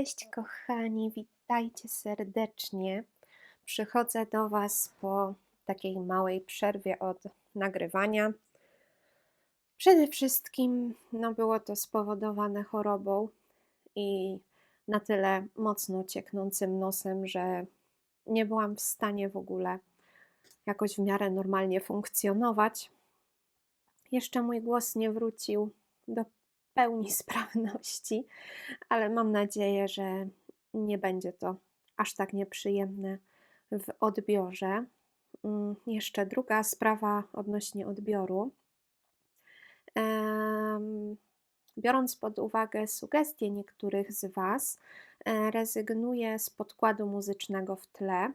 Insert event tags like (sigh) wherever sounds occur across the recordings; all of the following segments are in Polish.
Cześć kochani, witajcie serdecznie. Przychodzę do Was po takiej małej przerwie od nagrywania. Przede wszystkim no, było to spowodowane chorobą i na tyle mocno cieknącym nosem, że nie byłam w stanie w ogóle jakoś w miarę normalnie funkcjonować. Jeszcze mój głos nie wrócił do pełni (laughs) sprawności, ale mam nadzieję, że nie będzie to aż tak nieprzyjemne w odbiorze. Mm, jeszcze druga sprawa odnośnie odbioru. Biorąc pod uwagę sugestie niektórych z Was, e, rezygnuję z podkładu muzycznego w tle.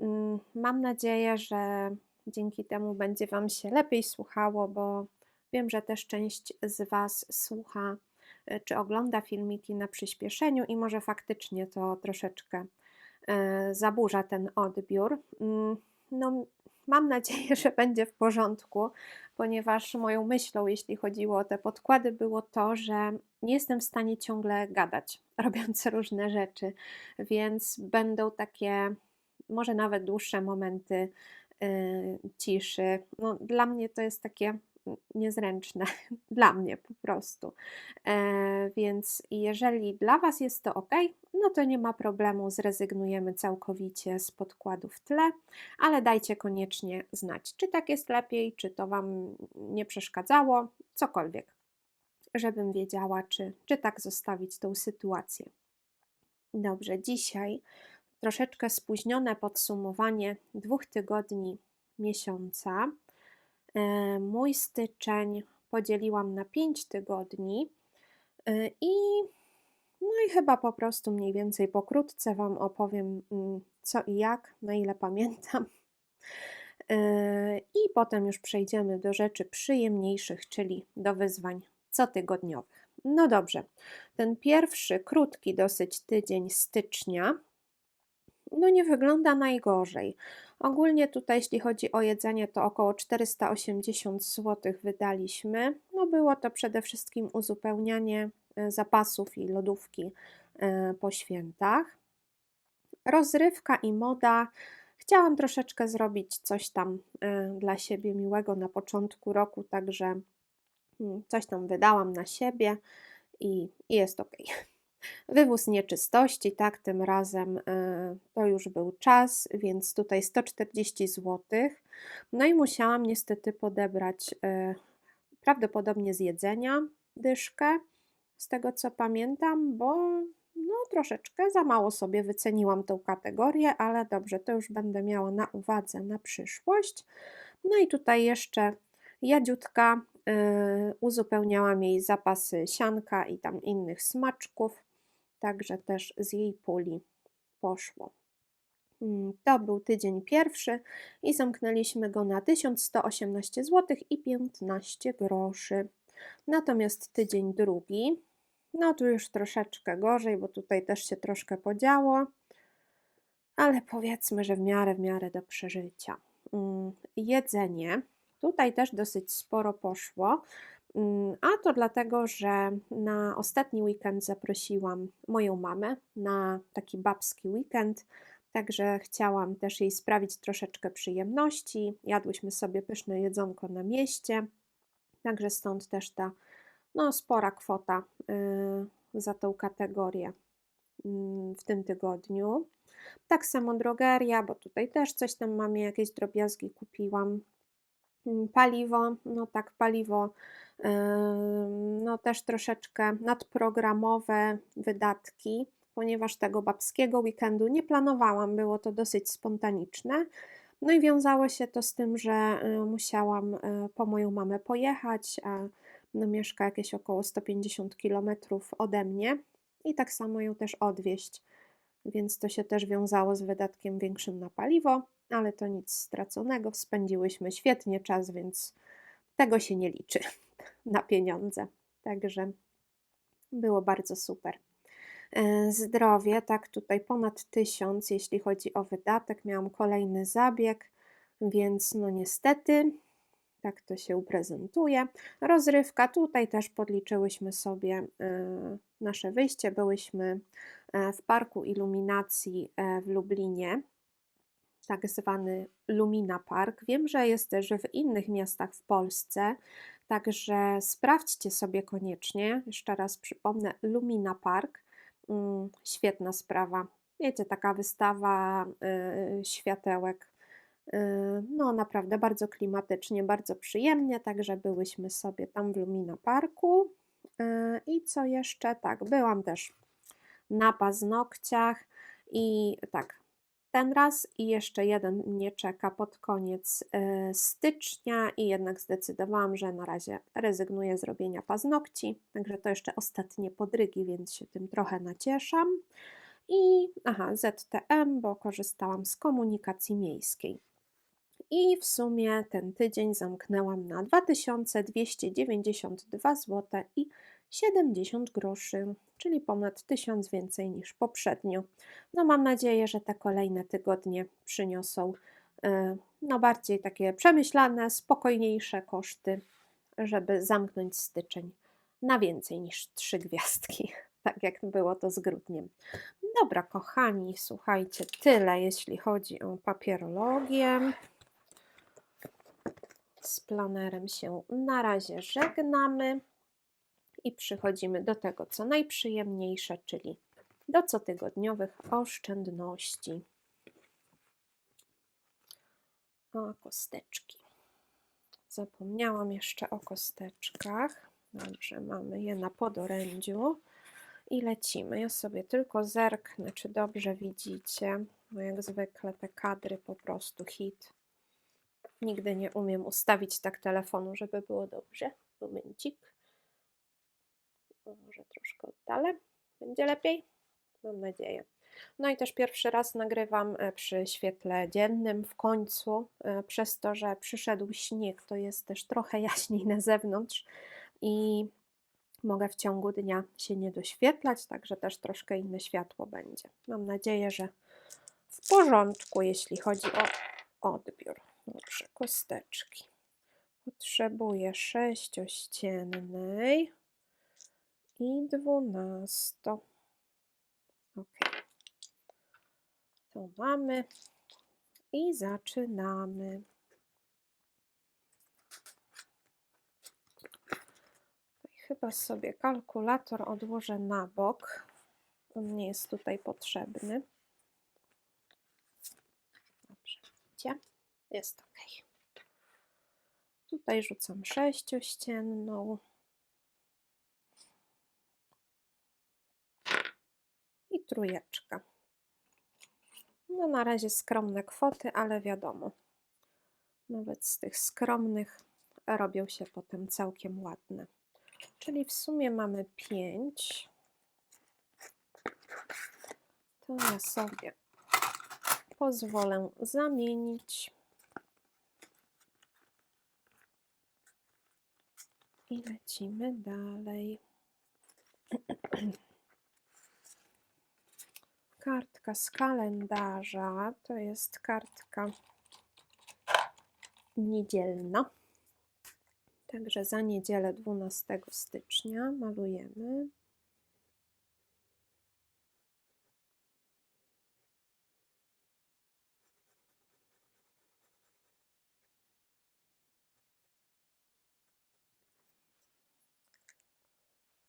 Mm, mam nadzieję, że dzięki temu będzie Wam się lepiej słuchało, bo Wiem, że też część z Was słucha e, czy ogląda filmiki na przyspieszeniu i może faktycznie to troszeczkę e, zaburza ten odbiór. Mm, no, mam nadzieję, (laughs) że będzie w porządku, ponieważ moją myślą, jeśli chodziło o te podkłady, było to, że nie jestem w stanie ciągle gadać, (laughs) robiąc różne rzeczy, więc będą takie, może nawet dłuższe momenty yy, ciszy. No, dla mnie to jest takie niezręczne (laughs) dla mnie po prostu. E, więc jeżeli dla Was jest to ok, no to nie ma problemu, zrezygnujemy całkowicie z podkładu w tle, ale dajcie koniecznie znać, czy tak jest lepiej, czy to Wam nie przeszkadzało, cokolwiek, żebym wiedziała, czy, czy tak zostawić tą sytuację. Dobrze, dzisiaj troszeczkę spóźnione podsumowanie dwóch tygodni miesiąca. E, mój styczeń podzieliłam na 5 tygodni e, i no i chyba po prostu mniej więcej pokrótce Wam opowiem mm, co i jak, na ile pamiętam. E, I potem już przejdziemy do rzeczy przyjemniejszych, czyli do wyzwań cotygodniowych. No dobrze, ten pierwszy, krótki dosyć tydzień stycznia no nie wygląda najgorzej. Ogólnie tutaj, jeśli chodzi o jedzenie, to około 480 zł wydaliśmy. No było to przede wszystkim uzupełnianie e, zapasów i lodówki e, po świętach. Rozrywka i moda. Chciałam troszeczkę zrobić coś tam e, dla siebie miłego na początku roku, także mm, coś tam wydałam na siebie i, i jest ok. Wywóz nieczystości, tak, tym razem e, to już był czas, więc tutaj 140 zł. No i musiałam niestety podebrać e, prawdopodobnie z jedzenia dyszkę, z tego co pamiętam, bo no troszeczkę za mało sobie wyceniłam tą kategorię, ale dobrze, to już będę miała na uwadze na przyszłość. No i tutaj jeszcze Jadziutka, yy, uzupełniałam jej zapasy sianka i tam innych smaczków także też z jej puli poszło. Mm, to był tydzień pierwszy i zamknęliśmy go na 1118 zł i 15 groszy. Natomiast tydzień drugi, no tu już troszeczkę gorzej, bo tutaj też się troszkę podziało, ale powiedzmy, że w miarę, w miarę do przeżycia. Mm, jedzenie, tutaj też dosyć sporo poszło. Mm, a to dlatego, że na ostatni weekend zaprosiłam moją mamę na taki babski weekend, także chciałam też jej sprawić troszeczkę przyjemności. Jadłyśmy sobie pyszne jedzonko na mieście, także stąd też ta no, spora kwota yy, za tą kategorię yy, w tym tygodniu. Tak samo drogeria, bo tutaj też coś tam mamie, jakieś drobiazgi kupiłam. Yy, paliwo, no tak, paliwo no też troszeczkę nadprogramowe wydatki, ponieważ tego babskiego weekendu nie planowałam, było to dosyć spontaniczne. No i wiązało się to z tym, że y, musiałam y, po moją mamę pojechać, a no mieszka jakieś około 150 km ode mnie i tak samo ją też odwieźć, więc to się też wiązało z wydatkiem większym na paliwo, ale to nic straconego, spędziłyśmy świetnie czas, więc tego się nie liczy (laughs) na pieniądze. Także było bardzo super. E, zdrowie, tak, tutaj ponad tysiąc, jeśli chodzi o wydatek. Miałam kolejny zabieg, więc no niestety Tak to się prezentuje. Rozrywka. Tutaj też podliczyłyśmy sobie e, nasze wyjście. Byłyśmy e, w Parku Iluminacji w Lublinie, tak zwany Lumina Park. Wiem, że jest też w innych miastach w Polsce, także sprawdźcie sobie koniecznie. Jeszcze raz przypomnę, Lumina Park. Mm, Świetna sprawa. Wiecie, taka wystawa y, światełek. Y, No, naprawdę bardzo klimatycznie, bardzo przyjemnie, także byłyśmy sobie tam w Lumina Parku. Y, I co jeszcze? Tak, byłam też na paznokciach i tak, ten raz i jeszcze jeden mnie czeka pod koniec y, stycznia i jednak zdecydowałam, że na razie rezygnuję z robienia paznokci, także to jeszcze ostatnie podrygi, więc się tym trochę nacieszam. I aha, ZTM, bo korzystałam z komunikacji miejskiej. I w sumie ten tydzień zamknęłam na 2292 zł i 70 groszy, czyli ponad 1000 więcej niż poprzednio. No mam nadzieję, że te kolejne tygodnie przyniosą e, no bardziej takie przemyślane, spokojniejsze koszty, żeby zamknąć styczeń na więcej niż trzy gwiazdki, (laughs) tak jak było to z grudniem. Dobra, kochani, słuchajcie, tyle jeśli chodzi o papierologię. Z planerem się na razie żegnamy i przechodzimy do tego, co najprzyjemniejsze, czyli do cotygodniowych oszczędności. O, kosteczki. Zapomniałam jeszcze o kosteczkach. Dobrze, mamy je na podorędziu i lecimy. Ja sobie tylko zerknę, czy dobrze widzicie. No jak zwykle te kadry po prostu hit. Nigdy nie umiem ustawić tak telefonu, żeby było dobrze. Momencik. Może troszkę oddalę. Będzie lepiej? Mam nadzieję. No i też pierwszy raz nagrywam e, przy świetle dziennym w końcu, e, przez to, że przyszedł śnieg, to jest też trochę (laughs) jaśniej na zewnątrz i mogę w ciągu dnia się nie doświetlać, także też troszkę inne światło będzie. Mam nadzieję, że w porządku, jeśli chodzi o odbiór. Dobrze, kosteczki. Potrzebuję sześciościennej i dwunasto. Ok. To mamy i zaczynamy. Chyba sobie kalkulator odłożę na bok. On nie jest tutaj potrzebny. Dobrze, widzicie? Jest ok. Tutaj rzucam sześciościenną. Trójeczka. No na razie skromne kwoty, ale wiadomo, nawet z tych skromnych robią się potem całkiem ładne. Czyli w sumie mamy 5. To ja sobie pozwolę zamienić. I lecimy dalej. (clears throat) Kartka z kalendarza to jest kartka niedzielna. Także za niedzielę 12 stycznia malujemy.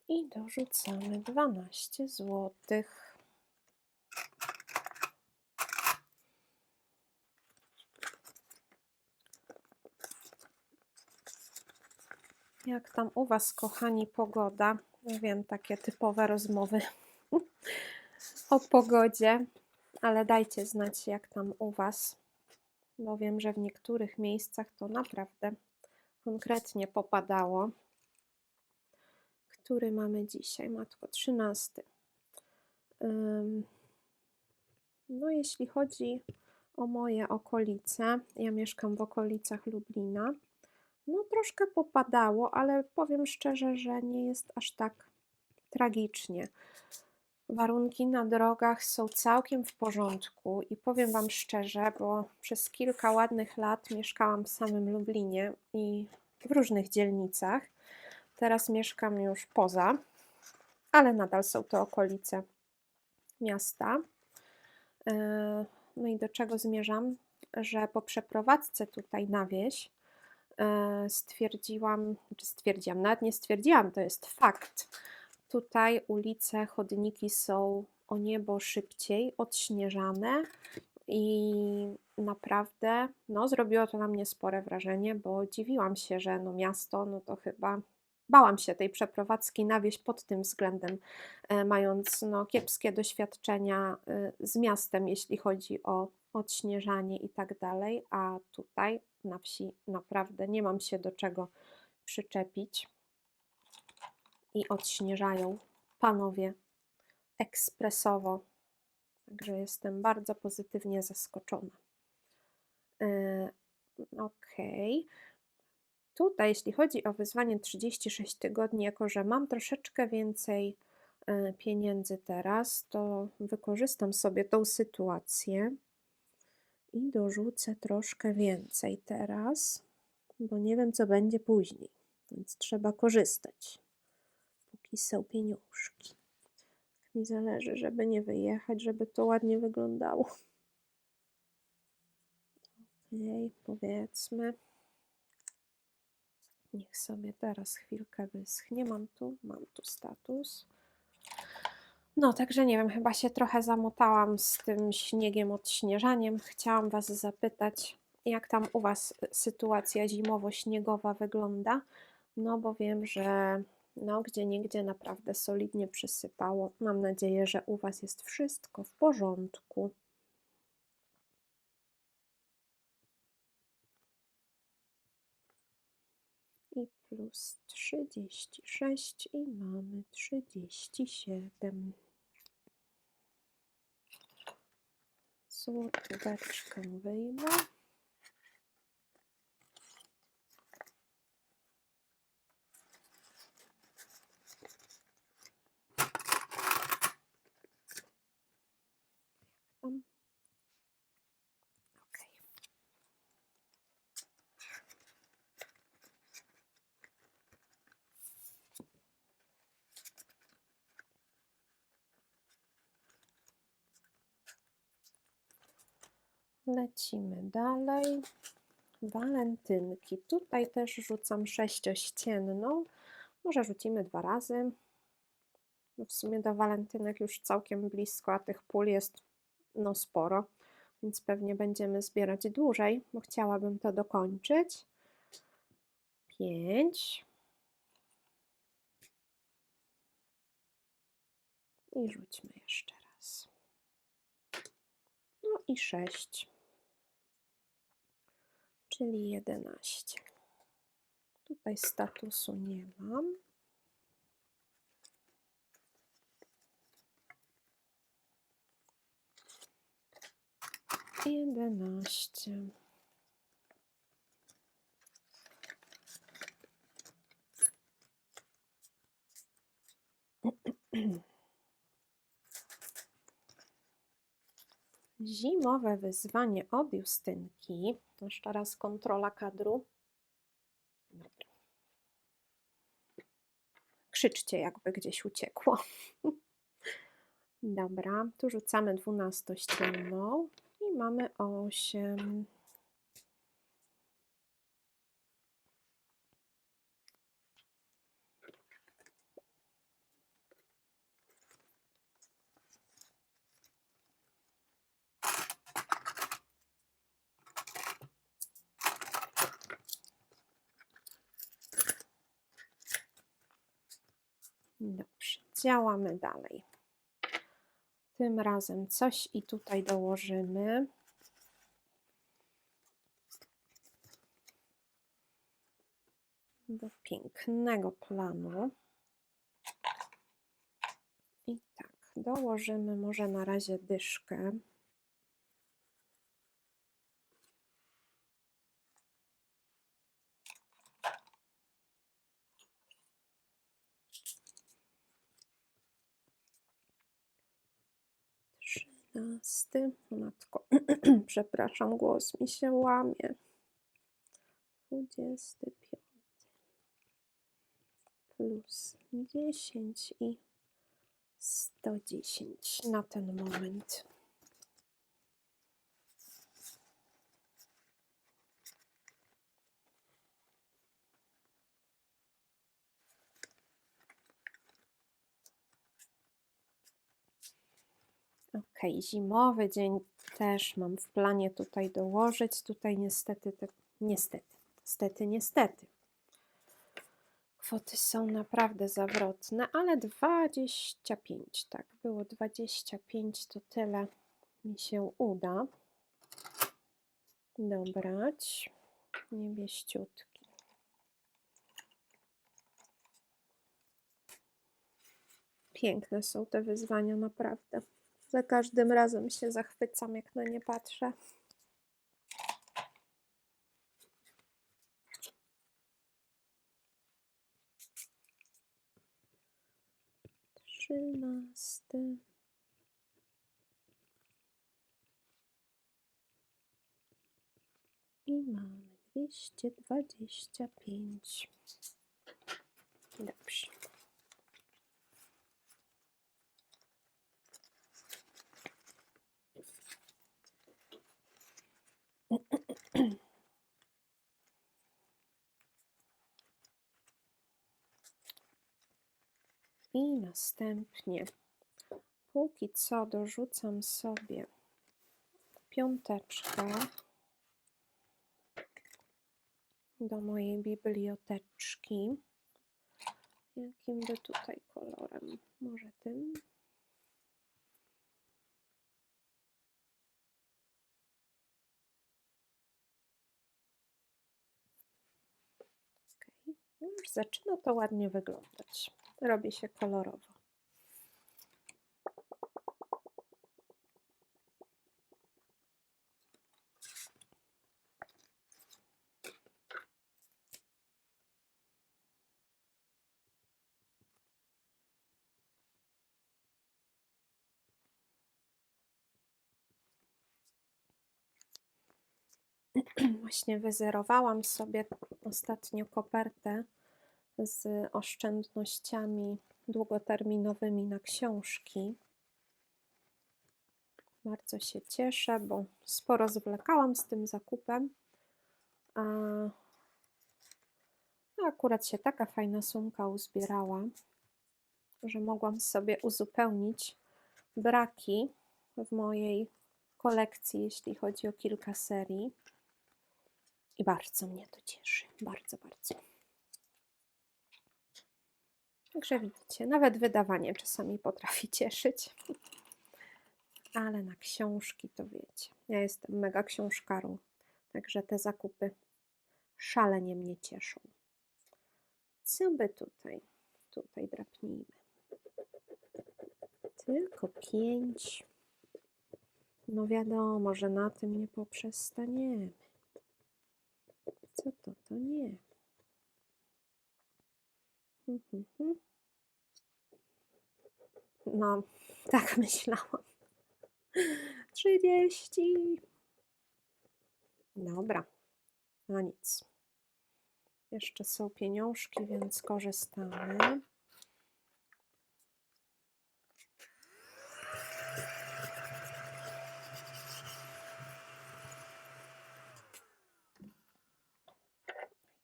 I dorzucamy 12 złotych. Jak tam u Was, kochani, pogoda? Ja wiem, takie typowe rozmowy (laughs) o pogodzie, ale dajcie znać, jak tam u Was, bo wiem, że w niektórych miejscach to naprawdę konkretnie popadało. Który mamy dzisiaj? Matko, 13. Ym, No, jeśli chodzi o moje okolice, ja mieszkam w okolicach Lublina. No, troszkę popadało, ale powiem szczerze, że nie jest aż tak tragicznie. Warunki na drogach są całkiem w porządku i powiem Wam szczerze, bo przez kilka ładnych lat mieszkałam w samym Lublinie i w różnych dzielnicach. Teraz mieszkam już poza, ale nadal są to okolice miasta. E, no i do czego zmierzam? Że po przeprowadzce tutaj na wieś stwierdziłam, czy stwierdziłam, nawet nie stwierdziłam, to jest fakt. Tutaj ulice, chodniki są o niebo szybciej odśnieżane i naprawdę no, zrobiło to na mnie spore wrażenie, bo dziwiłam się, że no, miasto, no to chyba bałam się tej przeprowadzki na wieś pod tym względem, e, mając no, kiepskie doświadczenia e, z miastem, jeśli chodzi o odśnieżanie i tak dalej, a tutaj na wsi naprawdę nie mam się do czego przyczepić i odśnieżają panowie ekspresowo. Także jestem bardzo pozytywnie zaskoczona. E, ok. Tutaj, jeśli chodzi o wyzwanie 36 tygodni, jako że mam troszeczkę więcej e, pieniędzy teraz, to wykorzystam sobie tą sytuację i dorzucę troszkę więcej teraz, bo nie wiem, co będzie później, więc trzeba korzystać, póki są pieniążki. Tak mi zależy, żeby nie wyjechać, żeby to ładnie wyglądało. Ok, powiedzmy. Niech sobie teraz chwilkę wyschnie. Mam tu, mam tu status. No, także nie wiem, chyba się trochę zamotałam z tym śniegiem, odśnieżaniem. Chciałam Was zapytać, jak tam u Was sytuacja zimowo-śniegowa wygląda? No, bo wiem, że no, gdzie niegdzie naprawdę solidnie przysypało. Mam nadzieję, że u Was jest wszystko w porządku. i plus 36 i mamy 37. вот удачка выйма. Lecimy dalej. Walentynki. Tutaj też rzucam sześciościenną. Może rzucimy dwa razy. No w sumie do walentynek już całkiem blisko, a tych pól jest no sporo, więc pewnie będziemy zbierać dłużej, bo chciałabym to dokończyć. Pięć. I rzućmy jeszcze raz. No i sześć czyli 11. Tutaj statusu nie mam. Jedenaście. (clears throat) Zimowe wyzwanie od Justynki. Jeszcze raz kontrola kadru. Krzyczcie, jakby gdzieś uciekło. (laughs) Dobra, tu rzucamy dwunastościenną i mamy osiem. Dobrze, działamy dalej. Tym razem coś i tutaj dołożymy. Do pięknego planu. I tak, dołożymy może na razie dyszkę. Piętnasty. Matko, (clears throat) przepraszam, głos mi się łamie. Dwudziesty piąty. Plus dziesięć i sto dziesięć na ten moment. Ok, zimowy dzień też mam w planie tutaj dołożyć. Tutaj niestety, te, niestety, niestety, niestety. Kwoty są naprawdę zawrotne, ale 25, tak, było 25, to tyle mi się uda dobrać. Niebieściutki. Piękne są te wyzwania, naprawdę. Za każdym razem się zachwycam, jak na nie patrzę. Trzynasty. I mamy dwieście dwadzieścia pięć. Dobrze. I następnie, póki co dorzucam sobie piąteczkę do mojej biblioteczki. Jakim by tutaj kolorem? Może tym? Okay. No już zaczyna to ładnie wyglądać. Robi się kolorowo. (clears throat) Właśnie wyzerowałam sobie ostatnio kopertę z oszczędnościami długoterminowymi na książki. Bardzo się cieszę, bo sporo zwlekałam z tym zakupem. A akurat się taka fajna sumka uzbierała, że mogłam sobie uzupełnić braki w mojej kolekcji, jeśli chodzi o kilka serii. I bardzo mnie to cieszy. Bardzo, bardzo. Także widzicie, nawet wydawanie czasami potrafi (laughs) cieszyć. Ale na książki to wiecie. Ja jestem mega książkarą, także te zakupy szalenie mnie cieszą. Co by tutaj? Tutaj drapnijmy. Tylko pięć. No wiadomo, że na tym nie poprzestaniemy. Co to? To nie. No, tak (laughs) myślałam. Trzydzieści. Dobra, no nic. Jeszcze są pieniążki, więc korzystamy.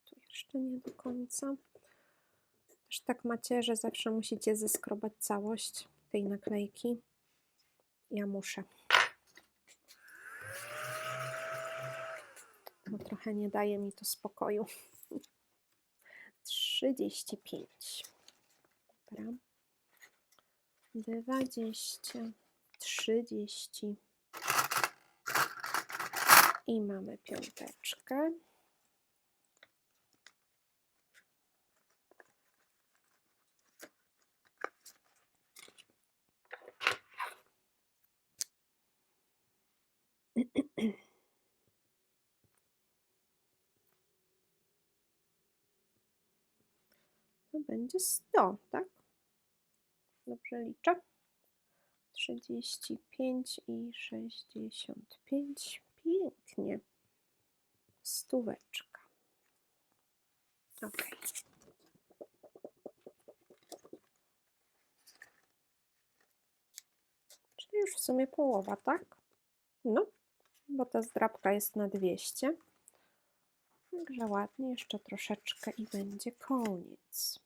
Tu jeszcze nie do końca. Tak macie, że zawsze musicie zeskrobać całość tej naklejki. Ja muszę. Bo trochę nie daje mi to spokoju. (laughs) 35. Dobra. 20, 30. I mamy piąteczkę. To będzie 100, tak? Dobrze liczę? 35 i 65. Pięknie. Stóweczka. Ok. Czyli już w sumie połowa, tak? No, bo ta zdrabka jest na 200. Także ładnie, jeszcze troszeczkę i będzie koniec.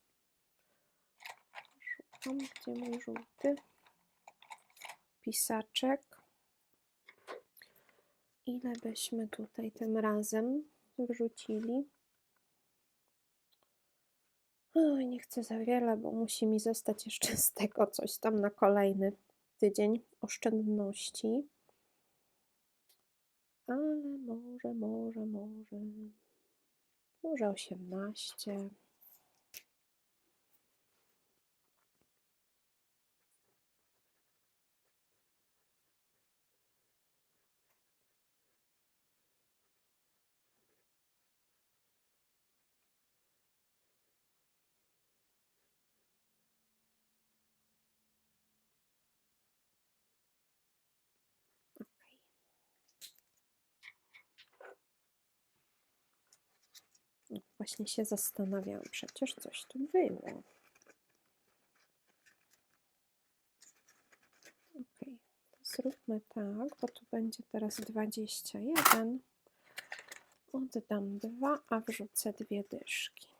Szukam, gdzie mój żółty pisaczek. Ile byśmy tutaj tym razem wrzucili? Oj, nie chcę za wiele, bo musi mi zostać jeszcze z tego coś tam na kolejny tydzień oszczędności. Ale może, może, może. Może 18. Okej. No, Właśnie się zastanawiałam, przecież coś tu było. To zróbmy tak, bo tu będzie teraz 21. Oddam dwa, a wrzucę dwie dyszki.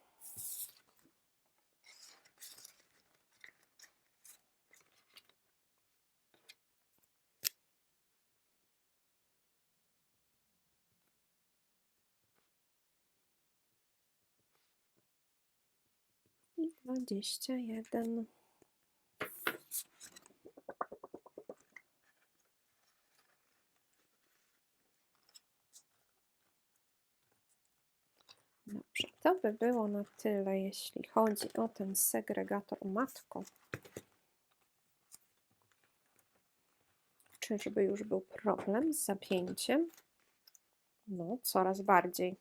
I 21. Dobrze, to by było na tyle, jeśli chodzi o ten segregator matko. Czyżby już był problem z zapięciem? No, coraz bardziej.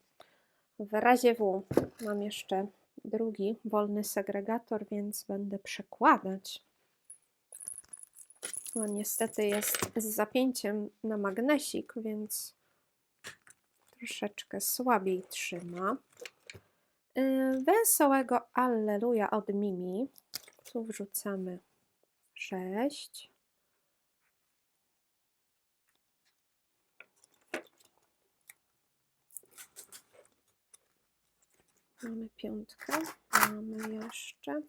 W razie W mam jeszcze drugi wolny segregator, więc będę przekładać. No niestety jest z zapięciem na magnesik, więc troszeczkę słabiej trzyma. Yy, Wesołego Alleluja od Mimi. Tu wrzucamy 6. Mamy piątkę, mamy jeszcze.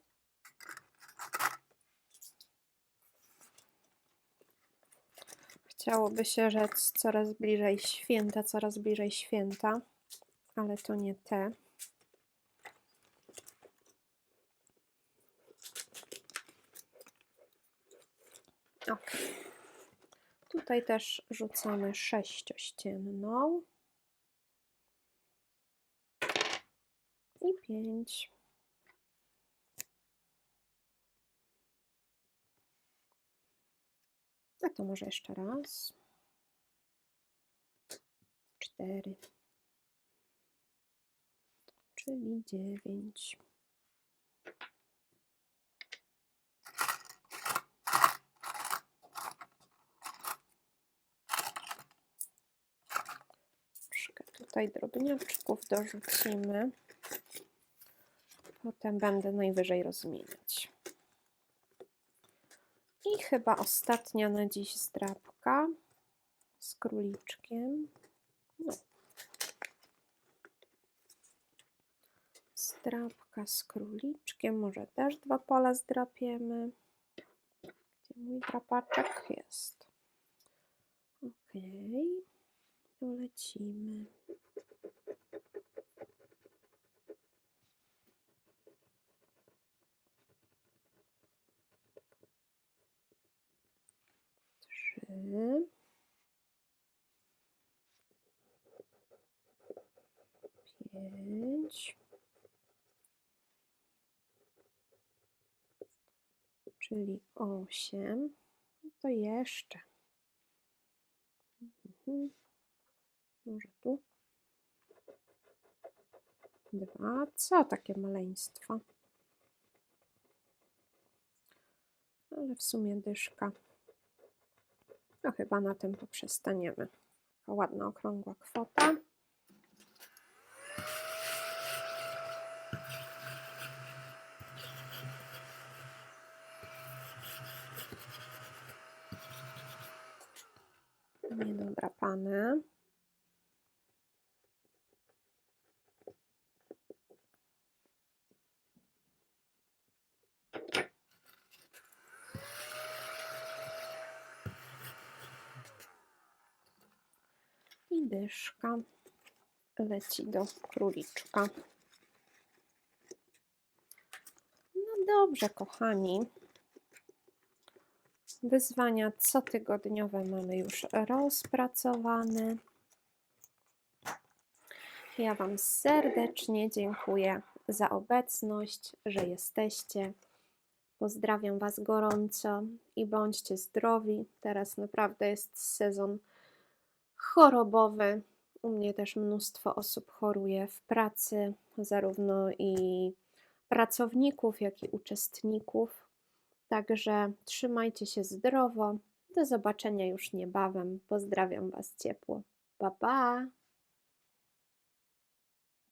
Chciałoby się rzec coraz bliżej święta, coraz bliżej święta, ale to nie te. Ok. Tutaj też rzucamy sześciościenną. I pięć. A to może jeszcze raz. Cztery. Czyli dziewięć. Tutaj drobniaczków dorzucimy. Potem będę najwyżej rozmieniać. I chyba ostatnia na dziś zdrabka z króliczkiem. No. Zdrabka z króliczkiem. Może też dwa pola zdrapiemy. Gdzie mój drapaczek jest? Ok. To lecimy. Pięć. Czyli osiem. No To jeszcze. Mhm. Może tu. Dwa. Co takie maleństwa? Ale w sumie dyszka No chyba na tym poprzestaniemy. Taka ładna, okrągła kwota. Niedodrapane. I dyszka leci do króliczka. No dobrze, kochani. Wyzwania cotygodniowe mamy już rozpracowane. Ja Wam serdecznie dziękuję za obecność, że jesteście. Pozdrawiam Was gorąco i bądźcie zdrowi. Teraz naprawdę jest sezon chorobowy. U mnie też mnóstwo osób choruje w pracy, zarówno i pracowników, jak i uczestników. Także trzymajcie się zdrowo. Do zobaczenia już niebawem. Pozdrawiam Was ciepło. Pa pa!